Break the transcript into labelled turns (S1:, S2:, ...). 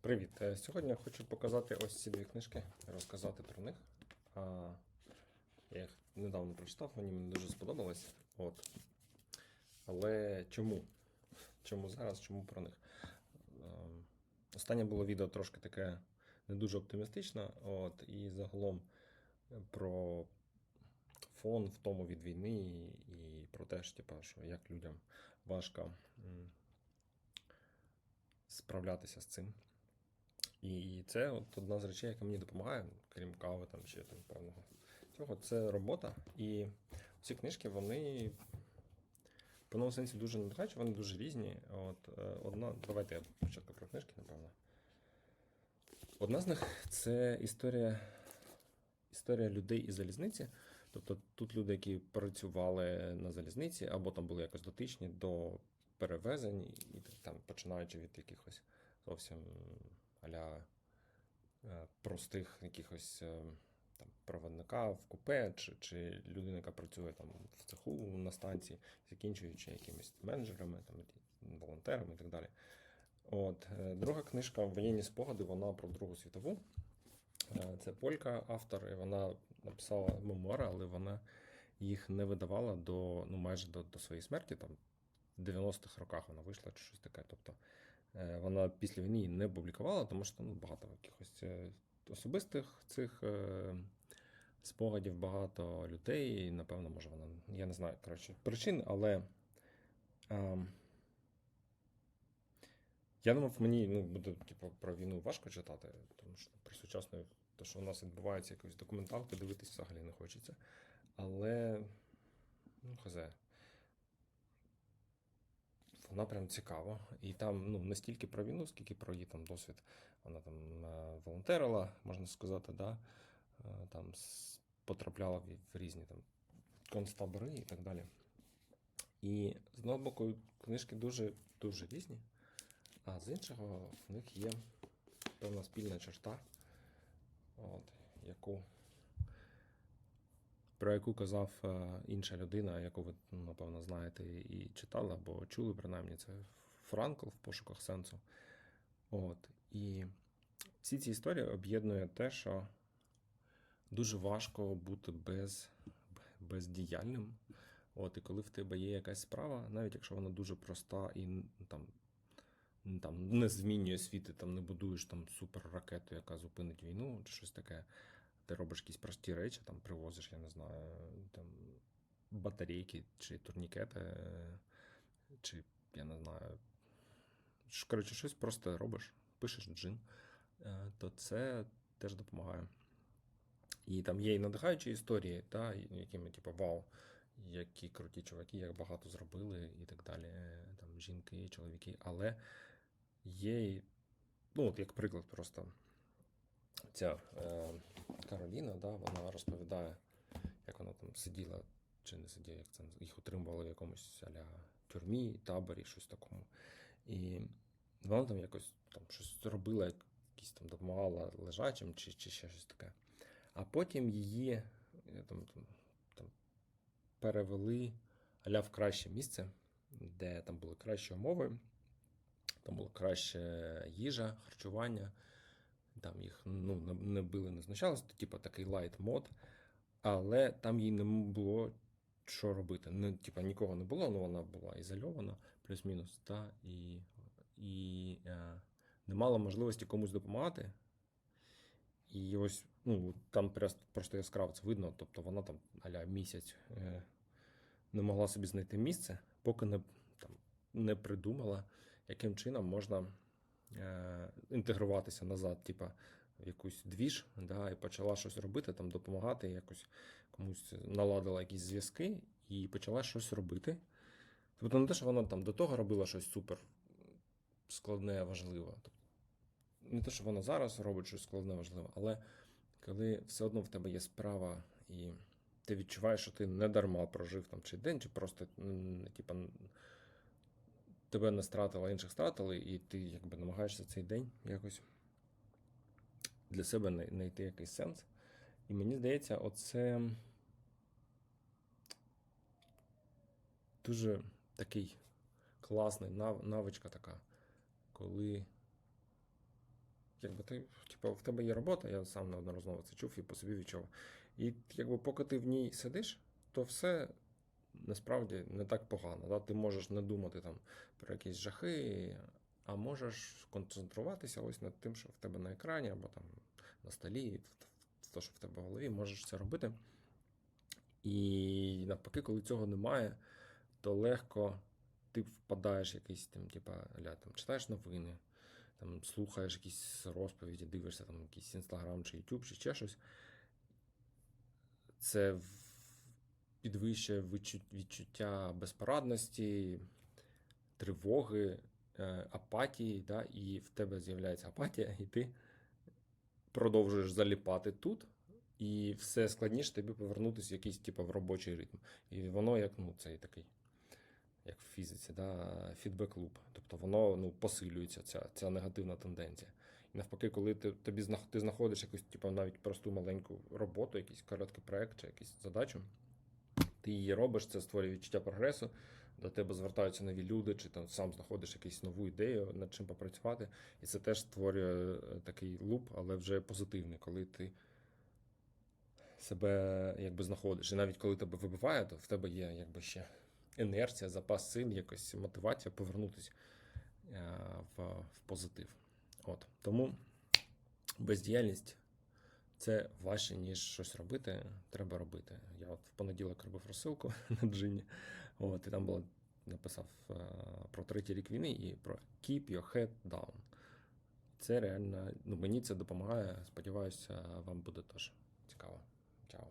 S1: Привіт! Е, Сьогодні я хочу показати ось ці дві книжки, розказати про них. Я їх недавно прочитав, мені вони дуже сподобалось. От. Але чому? Чому зараз, чому про них? Ем, Останнє було відео трошки таке не дуже оптимістичне, от, і загалом е, про фон в тому від війни, і про те, що, типа, що як людям важко справлятися з цим. І це от одна з речей, яка мені допомагає, крім кави, там ще там певного цього, це робота. І ці книжки, вони в певному сенсі дуже надихаючі, вони дуже різні. От, е, одна, давайте я спочатку про книжки, напевно. Одна з них це історія, історія людей із залізниці. Тобто тут люди, які працювали на залізниці, або там були якось дотичні до перевезень, і там починаючи від якихось зовсім аля е, простих якихось е, там проводника в купе, чи, чи людина, яка працює там в цеху на станції, закінчуючи якимись менеджерами, там, волонтерами і так далі. От, е, друга книжка Воєнні спогади, вона про Другу світову. Це полька автор, і вона написала мемуари, але вона їх не видавала до ну, майже до, до своєї смерті. Там в 90-х роках вона вийшла чи щось таке. Тобто вона після війни не публікувала, тому що ну, багато якихось е, особистих цих е, спогадів, багато людей. І, напевно, може вона, я не знаю коротше, причин, але. Е, я думав, мені ну, буде типу, про війну важко читати, тому що про сучасну, те, що у нас відбувається якусь документалку, дивитись взагалі не хочеться. Але, ну, хазе. Вона прям цікава. І там ну, не стільки про війну, скільки про її там досвід. Вона там е, волонтерила, можна сказати, да? Е, там потрапляла в, різні там концтабори і так далі. І з одного боку, книжки дуже дуже різні. А з іншого в них є певна спільна черта, от, яку, про яку казав е, інша людина, яку ви, напевно, знаєте і читали, або чули, принаймні, це Франкл в пошуках сенсу. От, і всі ці історії об'єднує те, що дуже важко бути без, бездіяльним. От, і коли в тебе є якась справа, навіть якщо вона дуже проста і там там не змінює світ, ти там не будуєш там суперракету, яка зупинить війну, чи щось таке. Ти робиш якісь прості речі, там привозиш, я не знаю, там батарейки чи турнікети, чи я не знаю. Коротше, щось просто робиш, пишеш джин, е, то це теж допомагає. І там є і надихаючі історії, та, і- якими, типу, вау, які круті чуваки, як багато зробили і так далі. е, Там жінки, чоловіки. Але є, ну, от як приклад, просто ця е, Кароліна, да, вона розповідає, як вона там сиділа, чи не сиділа, як це їх утримували в якомусь аля тюрмі, таборі, щось такому. І вона там якось там щось робила, якісь там допомагала лежачим, чи, чи ще щось таке. А потім її там, там, там перевели аля в краще місце, де там були кращі умови, там була краще їжа, харчування. Там їх ну, не- били, не знущалися, то, типу, такий лайт мод, але там їй не було що робити. Не, типу, нікого не було, ну вона була ізольована, плюс-мінус, та, і, і е, не мала можливості комусь допомагати. І ось ну, там просто, яскраво це видно. Тобто вона там аля місяць е, не могла собі знайти місце, поки не, там, не придумала, яким чином можна інтегруватися назад, типа якусь двіж, да, і почала щось робити, там, допомагати, якось комусь наладила якісь зв'язки і почала щось робити. Тобто не те, що вона там до того робила щось супер складне, важливе. Тобто, не те, що вона зараз робить щось складне, важливе, але коли все одно в тебе є справа, і ти відчуваєш, що ти не дарма прожив там чи день, чи просто типа, тебе не стратили, інших стратили, і ти якби намагаєшся цей день якось для себе знайти якийсь сенс. І мені здається, оце дуже такий класний нав- навичка така, коли якби ти, типу, в тебе є робота, я сам неодноразово це чув і по собі відчув. І якби поки ти в ній сидиш, то все насправді не так погано. Да? Ти можеш не думати там про якісь жахи, а можеш концентруватися ось над тим, що в тебе на екрані, або там на столі, те, що в тебе в голові, можеш це робити. І навпаки, коли цього немає, то легко ти впадаєш в якийсь там, типа, ля, там, читаєш новини, там, слухаєш якісь розповіді, дивишся там якийсь інстаграм чи Ютуб, чи ще щось. Це в- підвищує відчуття безпорадності, тривоги, е, апатії, да, і в тебе з'являється апатія, і ти продовжуєш заліпати тут, і все складніше тобі повернутися в якийсь типу, в робочий ритм. І воно як ну, цей такий, як в фізиці, да, фідбек-луп. Тобто воно ну, посилюється, ця, ця негативна тенденція. І навпаки, коли ти, тобі ти знаходиш якусь, типу, навіть просту маленьку роботу, якийсь короткий проект чи якусь задачу, ти її робиш, це створює відчуття прогресу, до тебе звертаються нові люди, чи там сам знаходиш якусь нову ідею, над чим попрацювати. І це теж створює е, такий луп, але вже позитивний, коли ти себе якби знаходиш. І навіть коли тебе вибиває, то в тебе є якби ще інерція, запас сил, якась мотивація повернутися е, в, в позитив. От. Тому бездіяльність це важче, ніж щось робити. Треба робити. Я от в понеділок робив розсилку на джині. От, і там було написав е, про третій рік війни і про keep your head down. Це реально, ну мені це допомагає. Сподіваюся, вам буде теж цікаво. Чао.